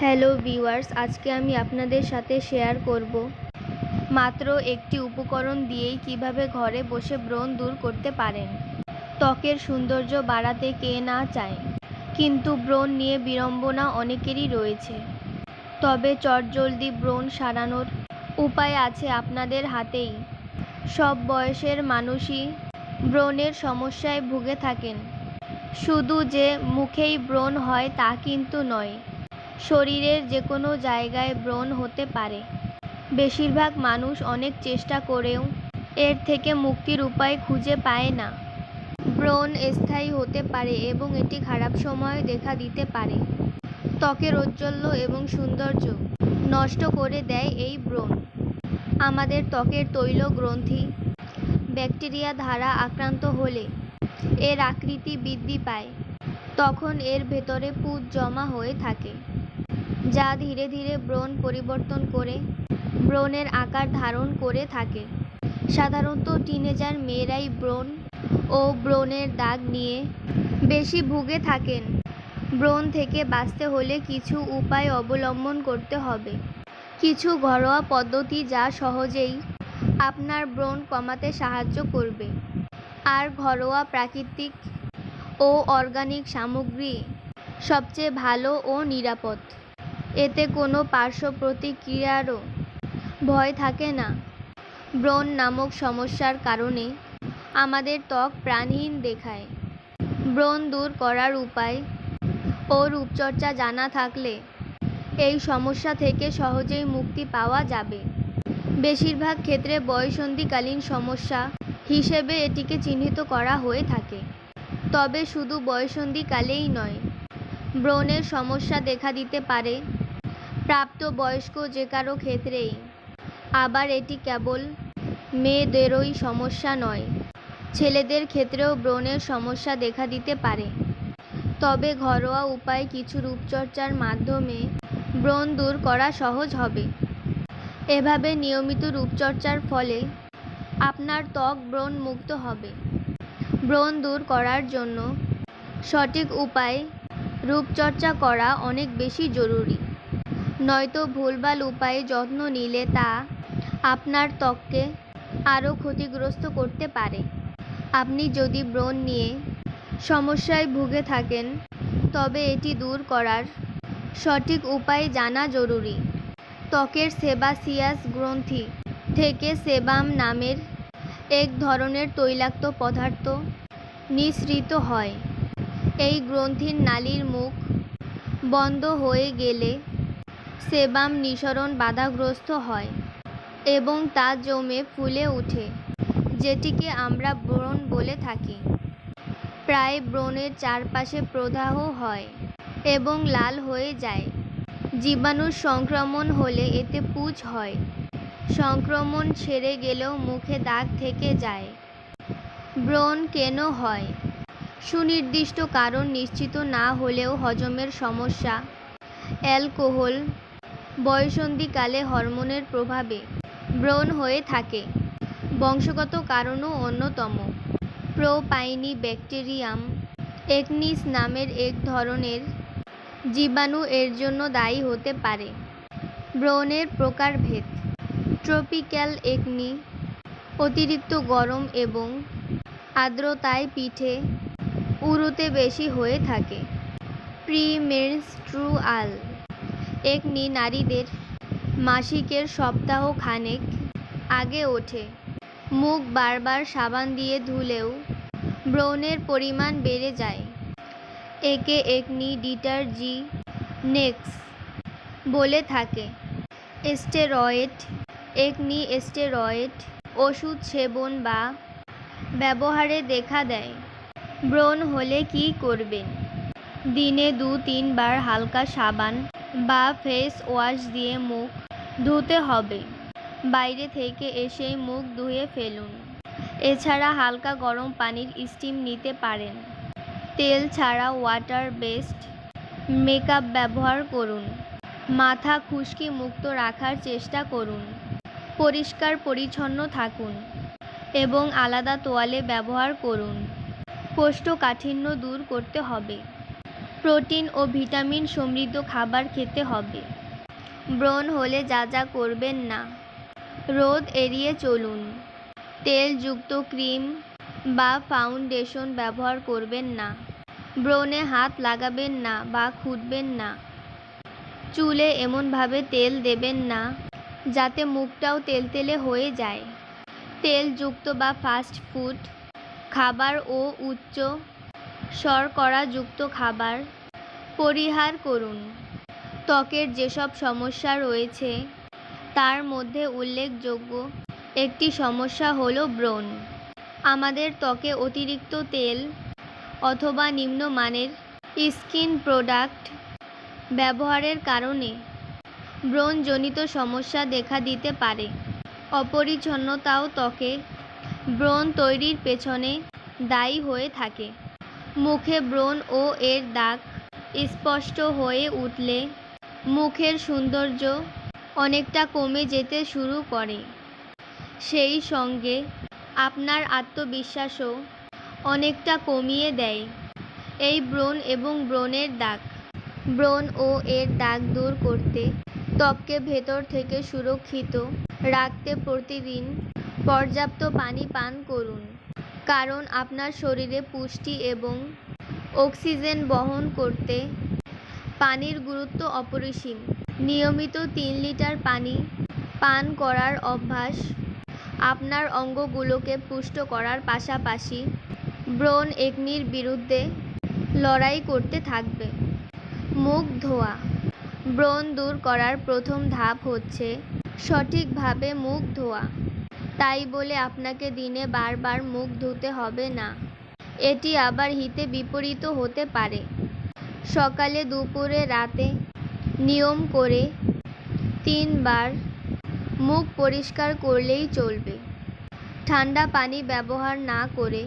Hello viewers, আজকে আমি আপনাদের সাথে শেয়ার করব। মাত্র একটি উপকরণ দিয়েই কীভাবে ঘরে বসে ব্রণ দূর করতে পারেন। ত্বকের সৌন্দর্য বাড়াতে কে না চায়, কিন্তু ব্রণ নিয়ে বিড়ম্বনা অনেকেরই রয়েছে। তবে চটজলদি ব্রণ সারানোর উপায় আছে আপনাদের হাতেই। সব বয়সের মানুষই ব্রণের সমস্যায় ভুগে থাকেন। শুধু যে মুখেই ব্রণ হয় তা কিন্তু নয় শরীরের যে কোনো জায়গায় ব্রণ হতে পারে। বেশিরভাগ মানুষ অনেক চেষ্টা করেও এর থেকে মুক্তির উপায় খুঁজে পায় না। ব্রণ স্থায়ী হতে পারে এবং এটি খারাপ সময় দেখা দিতে পারে। ত্বকের ঔজ্জ্বল্য এবং সৌন্দর্য নষ্ট করে দেয় এই ব্রণ। আমাদের ত্বকের তৈল গ্রন্থি ব্যাকটেরিয়া দ্বারা আক্রান্ত হলে এর আকৃতি বৃদ্ধি পায়। তখন এর ভেতরে পুঁজ জমা হয়ে থাকে। যা ধীরে ধীরে ব্রণ পরিবর্তন করে, ব্রণের আকার ধারণ করে থাকে। সাধারণত টিনেজার মেয়েরাই ব্রণ ও ব্রণের দাগ নিয়ে বেশি ভুগে থাকেন। ব্রণ থেকে বাঁচতে হলে কিছু উপায় অবলম্বন করতে হবে। কিছু ঘরোয়া পদ্ধতি যা সহজেই আপনার ব্রণ কমাতে সাহায্য করবে। আর ঘরোয়া প্রাকৃতিক ও অর্গানিক সামগ্রী সবচেয়ে ভালো ও নিরাপদ। এতে কোনো পার্শ্ব প্রতিক্রিয়ারও ভয় থাকে না। ব্রণ নামক সমস্যার কারণে আমাদের ত্বক প্রাণহীন দেখায়। ব্রণ দূর করার উপায় ও রূপচর্চা জানা থাকলে এই সমস্যা থেকে সহজেই মুক্তি পাওয়া যাবে। বেশিরভাগ ক্ষেত্রে বয়সন্ধিকালীন সমস্যা হিসেবে এটিকে চিহ্নিত করা হয়ে থাকে। তবে শুধু বয়সন্ধিকালেই নয়, ব্রণের সমস্যা দেখা দিতে পারে প্রাপ্তবয়স্ক যে কারও ক্ষেত্রেই। আবার এটি কেবল মেয়েদেরই সমস্যা নয়, ছেলেদের ক্ষেত্রেও ব্রণের সমস্যা দেখা দিতে পারে। তবে ঘরোয়া উপায় কিছু রূপচর্চার মাধ্যমে ব্রণ দূর করা সহজ হবে। এভাবে নিয়মিত রূপচর্চার ফলে আপনার ত্বক ব্রণ মুক্ত হবে। ব্রণ দূর করার জন্য সঠিক উপায় রূপচর্চা করা অনেক বেশি জরুরি। নয়তো ভুলভাল উপায়ে যত্ন নিলে তা আপনার ত্বককে আরও ক্ষতিগ্রস্ত করতে পারে। আপনি যদি ব্রণ নিয়ে সমস্যায় ভুগে থাকেন, তবে এটি দূর করার সঠিক উপায় জানা জরুরি। ত্বকের সেবাসিয়াস গ্রন্থি থেকে সেবাম নামের এক ধরনের তৈলাক্ত পদার্থ নিঃসৃত হয়। এই গ্রন্থির নালীর মুখ বন্ধ হয়ে গেলে সেবাম নিঃসরণ বাধাগ্রস্ত হয় এবং তা জমে ফুলে ওঠে, যেটিকে আমরা ব্রণ বলে থাকি। প্রায় ব্রণের চারপাশে প্রদাহ হয় এবং লাল হয়ে যায়। জীবাণুর সংক্রমণ হলে এতে পুঁজ হয়। সংক্রমণ সেরে গেলেও মুখে দাগ থেকে যায়। ব্রণ কেন হয়? সুনির্দিষ্ট কারণ নিশ্চিত না হলেও হজমের সমস্যা, অ্যালকোহল বয়সন্ধিকালে হরমোনের প্রভাবে ব্রণ হয়ে থাকে। বংশগত কারণও অন্যতম। প্রোপাইনি ব্যাকটেরিয়াম একনিস নামের এক ধরনের জীবাণু এর জন্য দায়ী হতে পারে। ব্রণের প্রকারভেদ। ট্রপিক্যাল একনি অতিরিক্ত গরম এবং আর্দ্রতায় পিঠে উরুতে বেশি হয়ে থাকে। প্রিমেনস্ট্রুয়াল একনি নারীদের মাসিকের সপ্তাহ খানেক আগে ওঠে। মুখ বারবার সাবান দিয়ে ধুলেও ব্রণের পরিমাণ বেড়ে যায়। একে একনি ডিটারজি নেক্স বলে থাকে। স্টেরয়েড, একনি স্টেরয়েড ওষুধ সেবন বা ব্যবহারে দেখা দেয়। ব্রণ হলে কী করবেন? দিনে দু তিনবার হালকা সাবান বা ফেস ওয়াশ দিয়ে মুখ ধুতে হবে। বাইরে থেকে এসেই মুখ ধুয়ে ফেলুন। এছাড়া হালকা গরম পানির স্টিম নিতে পারেন। তেল ছাড়া ওয়াটার বেসড মেকআপ ব্যবহার করুন। মাথা খুশকি মুক্ত রাখার চেষ্টা করুন। পরিষ্কার পরিচ্ছন্ন থাকুন এবং আলাদা তোয়ালে ব্যবহার করুন। কোষ্ঠকাঠিন্য দূর করতে হবে। প্রোটিন ও ভিটামিন সমৃদ্ধ খাবার খেতে হবে। ব্রণ হলে যা যা করবেন না। রোদ এড়িয়ে চলুন। তেলযুক্ত ক্রিম বা ফাউন্ডেশন ব্যবহার করবেন না। ব্রণে হাত লাগাবেন না বা খুঁটবেন না। চুলে এমনভাবে তেল দেবেন না যাতে মুখটাও তেলতেলে হয়ে যায়। তেলযুক্ত বা ফাস্ট ফুড খাবার ও উচ্চ শর্করাযুক্ত খাবার পরিহার করুন। ত্বকের যেসব সমস্যা রয়েছে, তার মধ্যে উল্লেখযোগ্য একটি সমস্যা হলো ব্রণ। আমাদের ত্বকে অতিরিক্ত তেল অথবা নিম্নমানের স্কিন প্রোডাক্ট ব্যবহারের কারণে ব্রণজনিত সমস্যা দেখা দিতে পারে। অপরিচ্ছন্নতাও ত্বকে ব্রণ তৈরির পেছনে দায়ী হয়ে থাকে। মুখে ব্রণ ও এর দাগ স্পষ্ট হয়ে উঠলে মুখের সৌন্দর্য অনেকটা কমে যেতে শুরু করে। সেই সঙ্গে আপনার আত্মবিশ্বাসও অনেকটা কমিয়ে দেয়। এই ব্রণ এবং ব্রণের দাগ, ব্রণ ও এর দাগ দূর করতে ত্বককে ভেতর থেকে সুরক্ষিত রাখতে প্রতিদিন পর্যাপ্ত পানি পান করুন। কারণ আপনার শরীরে পুষ্টি এবং অক্সিজেন বহন করতে পানির গুরুত্ব অপরিসীম। নিয়মিত তিন লিটার পানি পান করার অভ্যাস আপনার অঙ্গগুলোকে পুষ্ট করার পাশাপাশি ব্রণ একনির বিরুদ্ধে লড়াই করতে থাকবে। মুখ ধোয়া। ব্রণ দূর করার প্রথম ধাপ হচ্ছে সঠিকভাবে মুখ ধোয়া। তাই বলে আপনাকে দিনে বারবার মুখ ধুতে হবে না। এটি আবার হিতে বিপরীত হতে পারে। সকালে দুপুরে রাতে নিয়ম করে তিনবার মুখ পরিষ্কার করলেই চলবে। ঠান্ডা পানি ব্যবহার না করে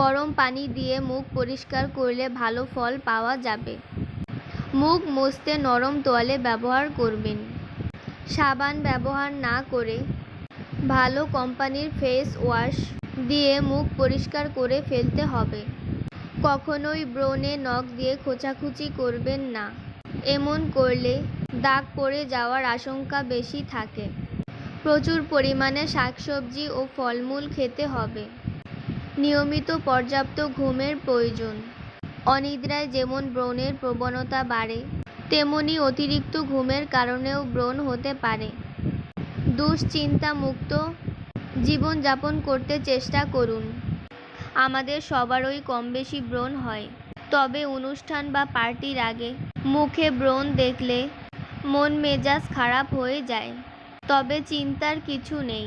গরম পানি দিয়ে মুখ পরিষ্কার করলে ভালো ফল পাওয়া যাবে। মুখ মুছতে নরম তোয়ালে ব্যবহার করবেন। সাবান ব্যবহার না করে ভালো কোম্পানির ফেস ওয়াশ দিয়ে মুখ পরিষ্কার করে ফেলতে হবে। কখনোই ব্রণে নখ দিয়ে খোঁচাখুচি করবেন না। এমন করলে দাগ পড়ে যাওয়ার আশঙ্কা বেশি থাকে। প্রচুর পরিমাণে শাকসবজি ও ফলমূল খেতে হবে। নিয়মিত পর্যাপ্ত ঘুমের প্রয়োজন। অনিদ্রায় যেমন ব্রণের প্রবণতা বাড়ে, তেমনি অতিরিক্ত ঘুমের কারণেও ব্রণ হতে পারে। দুশ্চিন্তামুক্ত জীবনযাপন করতে চেষ্টা করুন। আমাদের সবারই কম বেশি ব্রণ হয়। তবে অনুষ্ঠান বা পার্টির আগে মুখে ব্রণ দেখলে মন মেজাজ খারাপ হয়ে যায়। তবে চিন্তার কিছু নেই।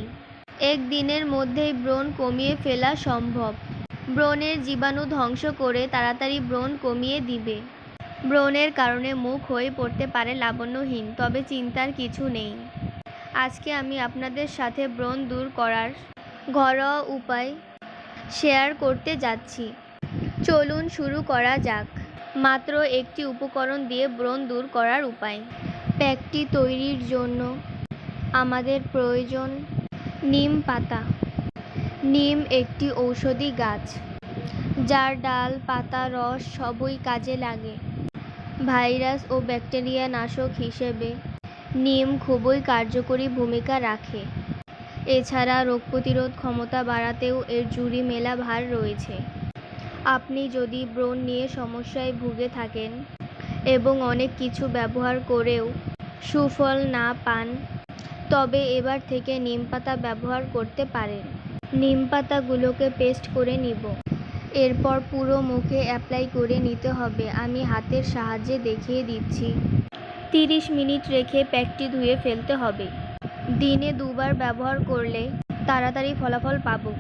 একদিনের মধ্যেই ব্রণ কমিয়ে ফেলা সম্ভব। ব্রণের জীবাণু ধ্বংস করে তাড়াতাড়ি ব্রণ কমিয়ে দিবে। ব্রণের কারণে মুখ হয়ে পড়তে পারে লাবণ্যহীন, তবে চিন্তার কিছু নেই। আজকে আমি আপনাদের সাথে ব্রণ দূর করার ঘরোয়া উপায় শেয়ার করতে যাচ্ছি। চলুন শুরু করা যাক। মাত্র একটি উপকরণ দিয়ে ব্রণ দূর করার উপায়। প্যাকটি তৈরির জন্য আমাদের প্রয়োজন নিম পাতা। নিম একটি ঔষধি গাছ, যার ডাল, পাতা, রস সবই কাজে লাগে। ভাইরাস ও ব্যাকটেরিয়া নাশক হিসেবে নিম খুবই কার্যকরী ভূমিকা রাখে। এছাড়া রোগ প্রতিরোধ ক্ষমতা বাড়াতেও এর জুড়ি মেলা ভার রয়েছে। আপনি যদি ব্রণ নিয়ে সমস্যায় ভুগে থাকেন এবং অনেক কিছু ব্যবহার করেও সুফল না পান, তবে এবার থেকে নিম পাতা ব্যবহার করতে পারেন। নিম পাতাগুলোকে পেস্ট করে নিব। এরপর পুরো মুখে অ্যাপ্লাই করে নিতে হবে। আমি হাতের সাহায্যে দেখিয়ে দিচ্ছি। তিরিশ মিনিট রেখে প্যাকটি ধুয়ে ফেলতে হবে। দিনে দুবার ব্যবহার করলে তাড়াতাড়ি ফলাফল পাবো।